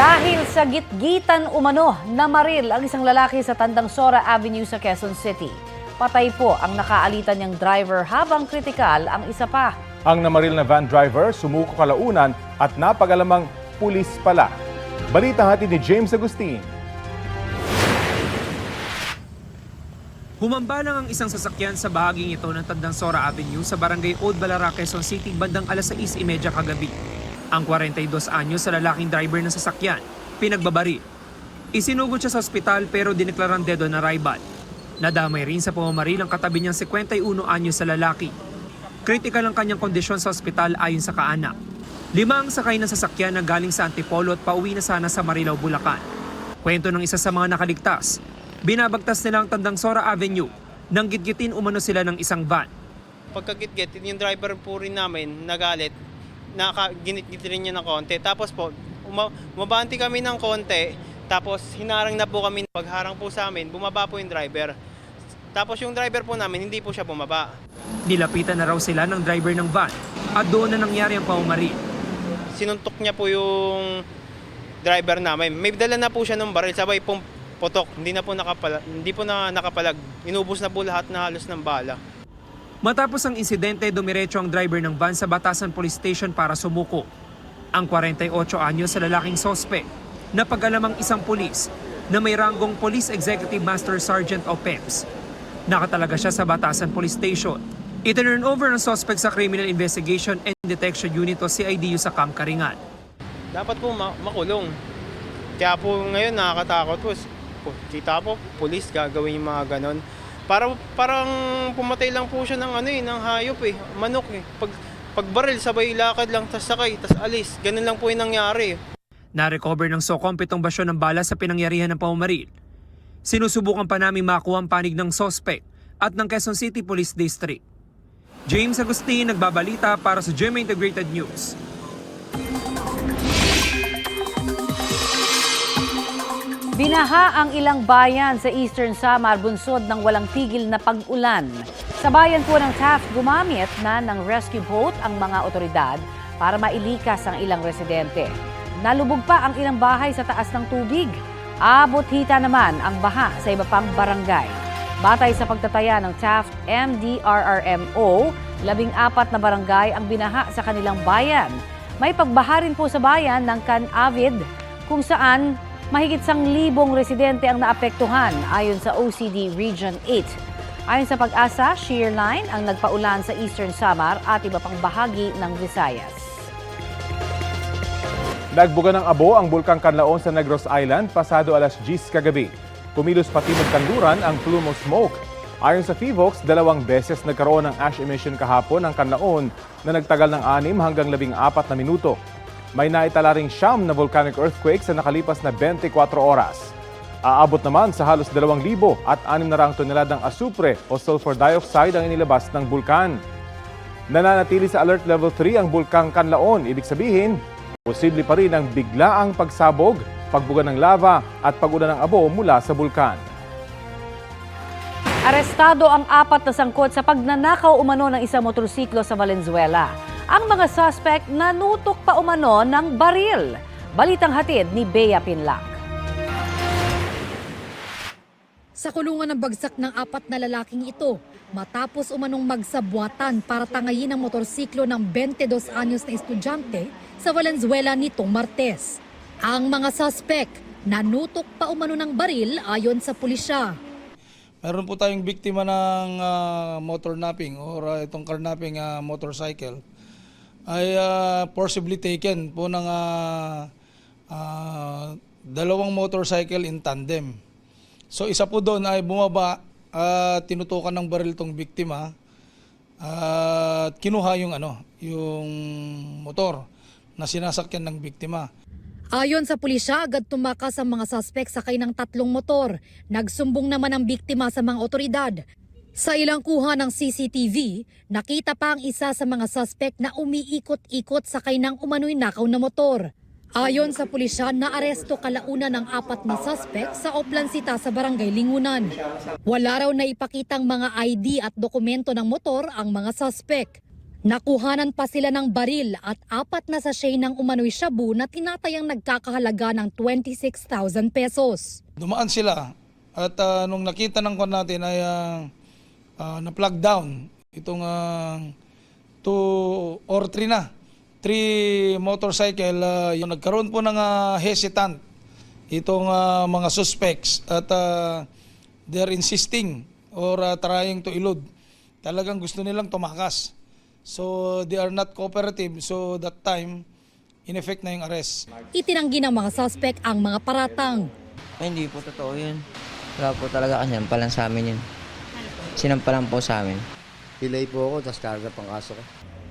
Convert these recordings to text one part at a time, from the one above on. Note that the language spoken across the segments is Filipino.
Dahil sa gitgitan umano na maril ang isang lalaki sa Tandang Sora Avenue sa Quezon City. Patay po ang nakaalitan niyang driver habang kritikal ang isa pa. Ang namaril na van driver sumuko kalaunan at napagalamang pulis pala. Balita hati ni James Agustin. Humambalang ang isang sasakyan sa bahaging ito ng Tandang Sora Avenue sa barangay Old Balara, Quezon City bandang alas 6.30 kagabi. Ang 42 anyo sa lalaking driver ng sasakyan, pinagbabaril. Isinugod siya sa ospital pero dineklarang dedo na rival. Nadamay rin sa pamamaril ang katabi niyang 51 anyo sa lalaki. Critical ang kanyang kondisyon sa ospital ayon sa kaanak. Lima ang sakay ng sasakyan na galing sa Antipolo at pauwi na sana sa Marilao, Bulacan. Kwento ng isa sa mga nakaligtas, binabagtas nila ang Tandang Sora Avenue nang gitgitin umano sila ng isang van. pagkagit-git, yung driver po rin namin nagalit, naka, ginit-git rin niya ng konti. Tapos po, uma, umabanti kami ng konti, tapos hinarang na po kami. Pagharang po sa amin, bumaba po yung driver. Tapos yung driver po namin, hindi po siya bumaba. Nilapitan na raw sila ng driver ng van at doon na nangyari ang paumaril. Sinuntok niya po yung driver namin. May dala na po siya ng baril, sabay pong putok. Hindi na po nakapala, hindi po na nakapalag. Inubos na po lahat na halos ng bala. Matapos ang insidente, dumiretso ang driver ng van sa Batasan Police Station para sumuko. Ang 48 anyo sa lalaking sospek na pag-alamang isang pulis na may ranggong Police Executive Master Sergeant o PEMS. Nakatalaga siya sa Batasan Police Station. Itinurn over ng suspect sa Criminal Investigation and Detection Unit o CIDU sa Camp Karingan. dapat po ma- makulong. Kaya po ngayon nakakatakot. Po- Kita po, pulis gagawin yung mga ganon. Para, parang pumatay lang po siya ng ano eh, ng hayop eh, manok eh. Pag, pag baril, sabay lakad lang, tas sakay, tas alis. Ganun lang po yung nangyari. Na-recover ng SOCOM pitong basyo ng bala sa pinangyarihan ng paumaril. Sinusubukan pa namin makuha ang panig ng sospek at ng Quezon City Police District. James Agustin nagbabalita para sa GMA Integrated News. Binaha ang ilang bayan sa Eastern Samar bunsod ng walang tigil na pag-ulan. Sa bayan po ng Taft, gumamit na ng rescue boat ang mga otoridad para mailikas ang ilang residente. Nalubog pa ang ilang bahay sa taas ng tubig. Abot hita naman ang baha sa iba pang barangay. Batay sa pagtataya ng Taft MDRRMO, labing apat na barangay ang binaha sa kanilang bayan. May pagbaha rin po sa bayan ng Can Avid kung saan mahigit sang libong residente ang naapektuhan ayon sa OCD Region 8. Ayon sa pag-asa, shear line ang nagpaulan sa Eastern Samar at iba pang bahagi ng Visayas. Nagbuga ng abo ang Bulkang Kanlaon sa Negros Island pasado alas 10 kagabi. Kumilos pati kanluran ang plume of smoke. Ayon sa FIVOX, dalawang beses nagkaroon ng ash emission kahapon ang Kanlaon na nagtagal ng 6 hanggang 14 na minuto. May naitala ring siyam na volcanic earthquake sa nakalipas na 24 oras. Aabot naman sa halos 2,000 at 6 na rang toneladang asupre o sulfur dioxide ang inilabas ng bulkan. Nananatili sa alert level 3 ang bulkang Kanlaon. Ibig sabihin, posible pa rin ang biglaang pagsabog, pagbuga ng lava at pagulan ng abo mula sa bulkan. Arestado ang apat na sangkot sa pagnanakaw umano ng isang motorsiklo sa Valenzuela. Ang mga suspect nanutok pa umano ng baril. Balitang hatid ni Bea Pinlac. Sa kulungan ng bagsak ng apat na lalaking ito, matapos umanong magsabwatan para tangayin ang motorsiklo ng 22 anyos na estudyante sa Valenzuela nitong Martes. Ang mga suspect nanutok pa umano ng baril ayon sa pulisya. Meron po tayong biktima ng ah, motor napping or ah, itong carnapping ah, motorcycle ay ah, forcibly taken po ng ah, ah, dalawang motorcycle in tandem. So isa po doon ay bumaba at tinutukan ng baril tong biktima at kinuha yung ano, yung motor na sinasakyan ng biktima. Ayon sa pulisya, agad tumakas ang mga suspect sakay ng tatlong motor. Nagsumbong naman ang biktima sa mga otoridad. Sa ilang kuha ng CCTV, nakita pa ang isa sa mga suspect na umiikot-ikot sakay ng umano'y nakaw na motor. Ayon sa pulisya, naaresto kalauna ng apat na suspect sa Oplansita sa Barangay Lingunan. Wala raw na ipakitang mga ID at dokumento ng motor ang mga suspect. Nakuhanan pa sila ng baril at apat na sachet ng umano'y shabu na tinatayang nagkakahalaga ng 26,000 pesos. Dumaan sila at ah, nung nakita ng kwan natin ay ah, ah, na-plug down itong ah, two or three na. Three motorcycle, ah, yung nagkaroon po ng ah, hesitant itong ah, mga suspects at ah, they're insisting or ah, trying to elude. Talagang gusto nilang tumakas. So they are not cooperative. So that time, in effect na yung arrest. Itinanggi ng mga suspect ang mga paratang. Ay, hindi po totoo yun. Wala po talaga kasi nampalan sa amin yun. Sinampalan po sa amin. Delay po ako, tapos karga pang kaso ko.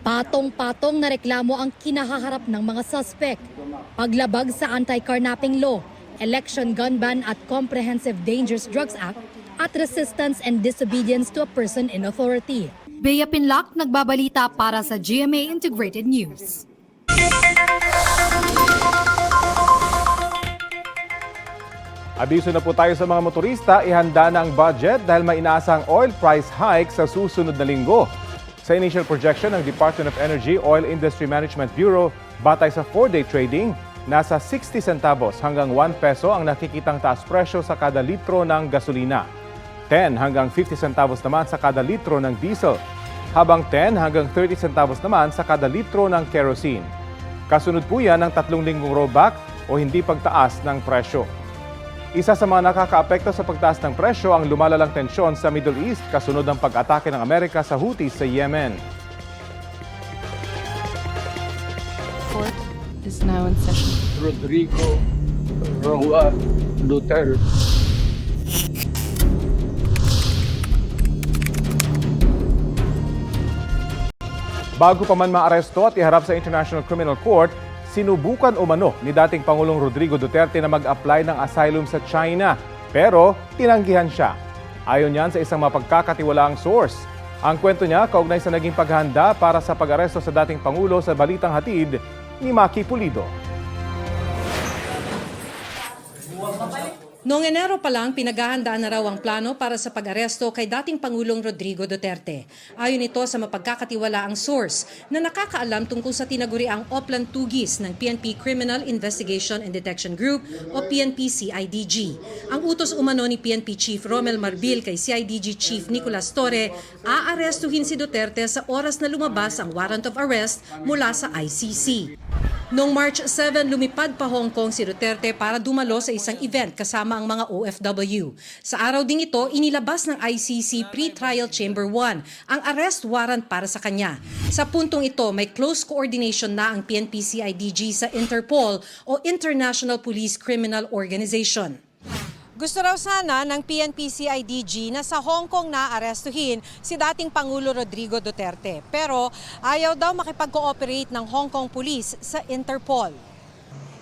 Patong-patong na reklamo ang kinahaharap ng mga suspect. Paglabag sa anti-carnapping law, election gun ban at Comprehensive Dangerous Drugs Act, at resistance and disobedience to a person in authority. Bea Pinlock, nagbabalita para sa GMA Integrated News. Abiso na po tayo sa mga motorista, ihanda na ang budget dahil may inaasang oil price hike sa susunod na linggo. Sa initial projection ng Department of Energy Oil Industry Management Bureau, batay sa 4-day trading, nasa 60 centavos hanggang 1 peso ang nakikitang taas presyo sa kada litro ng gasolina. 10 hanggang 50 centavos naman sa kada litro ng diesel, habang 10 hanggang 30 centavos naman sa kada litro ng kerosene. Kasunod po yan ng tatlong linggong rollback o hindi pagtaas ng presyo. Isa sa mga nakakaapekto sa pagtaas ng presyo ang lumalalang tensyon sa Middle East kasunod ng pag-atake ng Amerika sa Houthis sa Yemen. Court is now in session. Rodrigo Roa Duterte. Bago pa man maaresto at iharap sa International Criminal Court, sinubukan umano ni dating Pangulong Rodrigo Duterte na mag-apply ng asylum sa China. Pero tinanggihan siya. Ayon yan sa isang mapagkakatiwalaang source. Ang kwento niya kaugnay sa naging paghahanda para sa pag-aresto sa dating Pangulo sa Balitang Hatid ni Maki Pulido. Noong Enero pa lang, pinaghahandaan na raw ang plano para sa pag-aresto kay dating Pangulong Rodrigo Duterte. Ayon ito sa mapagkakatiwalaang source na nakakaalam tungkol sa tinaguriang Oplan Tugis ng PNP Criminal Investigation and Detection Group o PNP-CIDG. Ang utos umano ni PNP Chief Romel Marbil kay CIDG Chief Nicolas Torre, aarestuhin si Duterte sa oras na lumabas ang warrant of arrest mula sa ICC. Noong March 7, lumipad pa Hong Kong si Duterte para dumalo sa isang event kasama ang mga OFW. Sa araw ding ito, inilabas ng ICC Pre-Trial Chamber 1 ang arrest warrant para sa kanya. Sa puntong ito, may close coordination na ang PNP-CIDG sa Interpol o International Police Criminal Organization. Gusto raw sana ng PNP-CIDG na sa Hong Kong na arestuhin si dating Pangulo Rodrigo Duterte. Pero ayaw daw makipag-cooperate ng Hong Kong Police sa Interpol.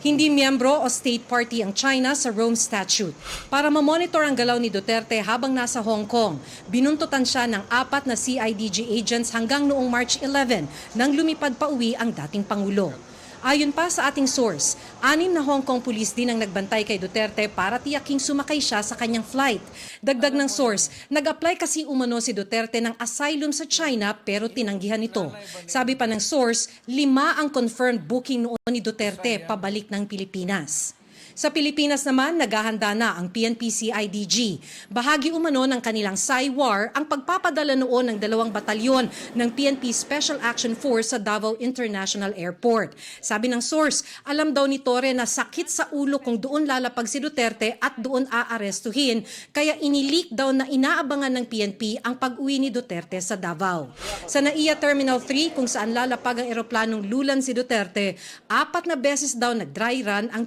Hindi miyembro o state party ang China sa Rome Statute. Para mamonitor ang galaw ni Duterte habang nasa Hong Kong, binuntutan siya ng apat na CIDG agents hanggang noong March 11 nang lumipad pa uwi ang dating Pangulo. Ayon pa sa ating source, anim na Hong Kong police din ang nagbantay kay Duterte para tiyaking sumakay siya sa kanyang flight. Dagdag ng source, nag-apply kasi umano si Duterte ng asylum sa China pero tinanggihan ito. Sabi pa ng source, lima ang confirmed booking noon ni Duterte pabalik ng Pilipinas. Sa Pilipinas naman, naghahanda na ang PNP-CIDG. Bahagi umano ng kanilang SAIWAR ang pagpapadala noon ng dalawang batalyon ng PNP Special Action Force sa Davao International Airport. Sabi ng source, alam daw ni Torre na sakit sa ulo kung doon lalapag si Duterte at doon aarestuhin, kaya inilik daw na inaabangan ng PNP ang pag-uwi ni Duterte sa Davao. Sa NAIA Terminal 3 kung saan lalapag ang eroplanong lulan si Duterte, apat na beses daw nag-dry run ang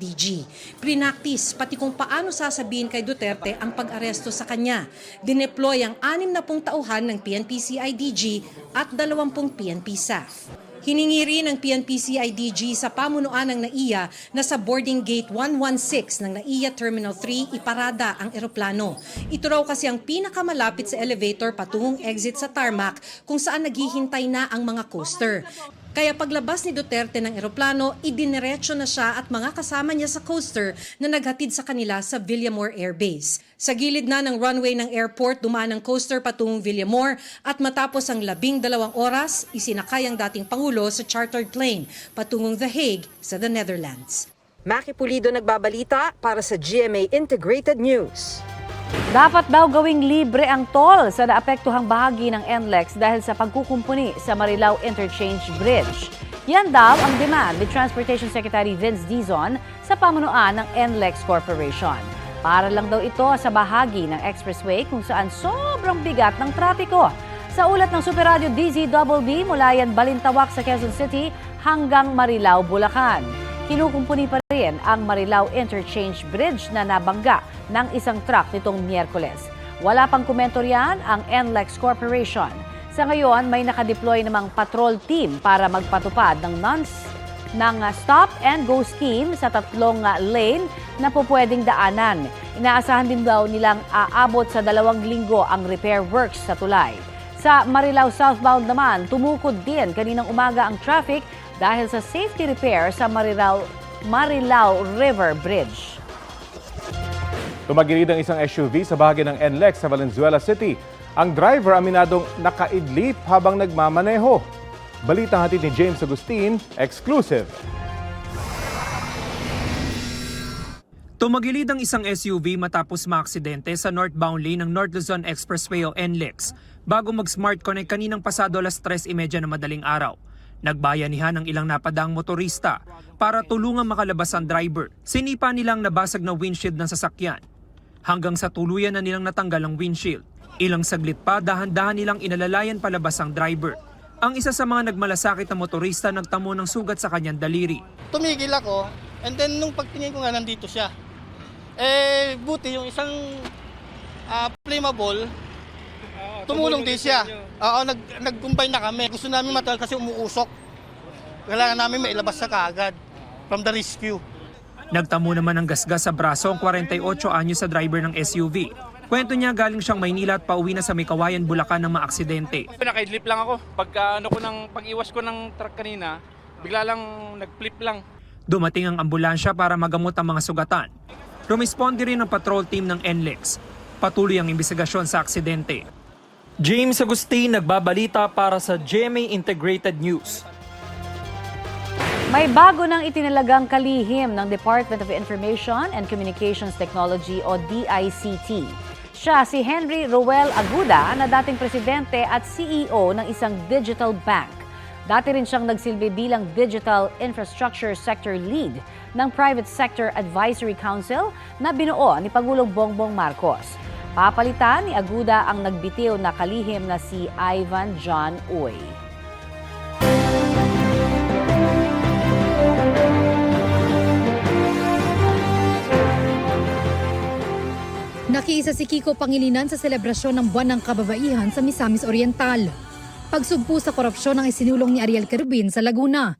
PNP-CIDG. Prinaktis pati kung paano sasabihin kay Duterte ang pag-aresto sa kanya. Dineploy ang anim na pung tauhan ng PNP-CIDG at 20 PNP staff. Hiningi rin ng PNP-CIDG sa pamunuan ng NAIA na sa boarding gate 116 ng NAIA Terminal 3 iparada ang eroplano. Ito raw kasi ang pinakamalapit sa elevator patungong exit sa tarmac kung saan naghihintay na ang mga coaster. Kaya paglabas ni Duterte ng eroplano, idiniretso na siya at mga kasama niya sa coaster na naghatid sa kanila sa Villamore Air Base. Sa gilid na ng runway ng airport, dumaan ang coaster patungong Villamore at matapos ang labing dalawang oras, isinakay ang dating Pangulo sa chartered plane patungong The Hague sa the Netherlands. Maki Pulido nagbabalita para sa GMA Integrated News. Dapat daw gawing libre ang toll sa naapektuhang bahagi ng NLEX dahil sa pagkukumpuni sa Marilao Interchange Bridge. Yan daw ang demand ni Transportation Secretary Vince Dizon sa pamunuan ng NLEX Corporation. Para lang daw ito sa bahagi ng expressway kung saan sobrang bigat ng trapiko. Sa ulat ng Super Radio DZBB mula yan Balintawak sa Quezon City hanggang Marilao, Bulacan. Kinukumpuni pa rin ang Marilao Interchange Bridge na nabangga ng isang truck nitong Miyerkules. Wala pang komento riyan ang NLEX Corporation. Sa ngayon, may nakadeploy namang patrol team para magpatupad ng non ng uh, stop and go scheme sa tatlong uh, lane na po pwedeng daanan. Inaasahan din daw nilang aabot sa dalawang linggo ang repair works sa tulay. Sa Marilao southbound naman, tumukod din kaninang umaga ang traffic dahil sa safety repair sa Marilao, Marilao River Bridge. Tumagilid ang isang SUV sa bahagi ng NLEX sa Valenzuela City. Ang driver aminadong nakaidlip habang nagmamaneho. Balitang hatid ni James Agustin, exclusive. Tumagilid ang isang SUV matapos maaksidente sa northbound lane ng North Luzon Expressway o NLEX bago mag-smart connect kaninang pasado alas 3.30 na madaling araw. Nagbayanihan ang ilang napadaang motorista para tulungang makalabas ang driver. Sinipa nilang nabasag na windshield ng sasakyan. Hanggang sa tuluyan na nilang natanggal ang windshield. Ilang saglit pa, dahan-dahan nilang inalalayan palabas ang driver. Ang isa sa mga nagmalasakit na motorista nagtamo ng sugat sa kanyang daliri. Tumigil ako, and then nung pagtingin ko nga nandito siya. Eh, buti yung isang ah, flammable, tumulong din siya. Oo, nag, nag-combine na kami. Gusto namin matagal kasi umuusok. Kailangan namin mailabas sa kaagad from the rescue. Nagtamo naman ng gasgas sa braso ang 48 anyo sa driver ng SUV. Kwento niya galing siyang Maynila at pauwi na sa Mikawayan, Bulacan ng maaksidente. Nakaidlip lang ako. Pagka ano ko ng pag-iwas ko ng truck kanina, bigla lang nag-flip lang. Dumating ang ambulansya para magamot ang mga sugatan. Rumisponde rin ang patrol team ng NLEX. Patuloy ang investigasyon sa aksidente. James Agustin nagbabalita para sa GMA Integrated News. May bago nang itinalagang kalihim ng Department of Information and Communications Technology o DICT. Siya si Henry Roel Aguda na dating presidente at CEO ng isang digital bank. Dati rin siyang nagsilbi bilang Digital Infrastructure Sector Lead ng Private Sector Advisory Council na binuo ni Pangulong Bongbong Marcos. Papalitan ni Aguda ang nagbitiw na kalihim na si Ivan John Uy. Nakiisa si Kiko Pangilinan sa selebrasyon ng Buwan ng Kababaihan sa Misamis Oriental. Pagsugpo sa korupsyon ang isinulong ni Ariel Kerbin sa Laguna.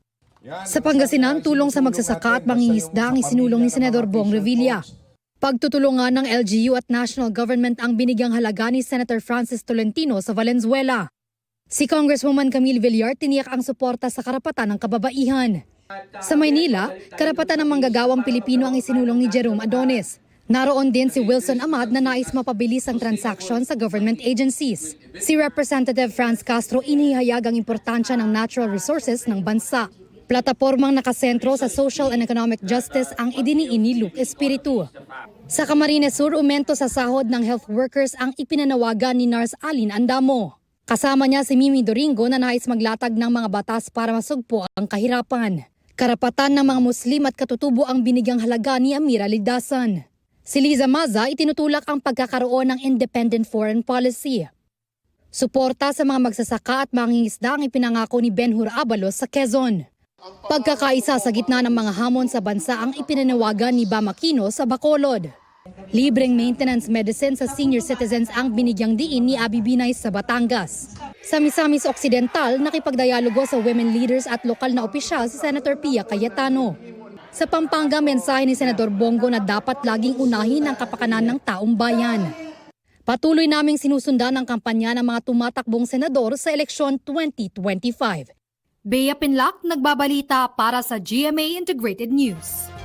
Sa Pangasinan, tulong sa magsasaka at mangingisda ang isinulong ni Senador Bong Revilla. Pagtutulungan ng LGU at national government ang binigyang halaga ni Senator Francis Tolentino sa Valenzuela. Si Congresswoman Camille Villar tiniyak ang suporta sa karapatan ng kababaihan. Sa Maynila, karapatan ng manggagawang Pilipino ang isinulong ni Jerome Adonis. Naroon din si Wilson Amad na nais mapabilis ang transaksyon sa government agencies. Si Representative Franz Castro inihayag ang importansya ng natural resources ng bansa. Platapormang nakasentro sa social and economic justice ang idiniin ni Luke Espiritu. Sa Camarines Sur, umento sa sahod ng health workers ang ipinanawagan ni Nars Alin Andamo. Kasama niya si Mimi Doringo na nais maglatag ng mga batas para masugpo ang kahirapan. Karapatan ng mga Muslim at katutubo ang binigyang halaga ni Amira Ligdasan. Si Liza Maza itinutulak ang pagkakaroon ng independent foreign policy. Suporta sa mga magsasaka at mangingisda ang ipinangako ni Benhur Abalos sa Quezon. Pagkakaisa sa gitna ng mga hamon sa bansa ang ipinanawagan ni Bamakino sa Bacolod. Libreng maintenance medicine sa senior citizens ang binigyang diin ni Abi sa Batangas. Sa Misamis Occidental, nakipagdialogo sa women leaders at lokal na opisyal si Senator Pia Cayetano. Sa Pampanga, mensahe ni Senador Bongo na dapat laging unahin ang kapakanan ng taong bayan. Patuloy naming sinusundan ang kampanya ng mga tumatakbong senador sa eleksyon 2025. Bea Pinlock nagbabalita para sa GMA Integrated News.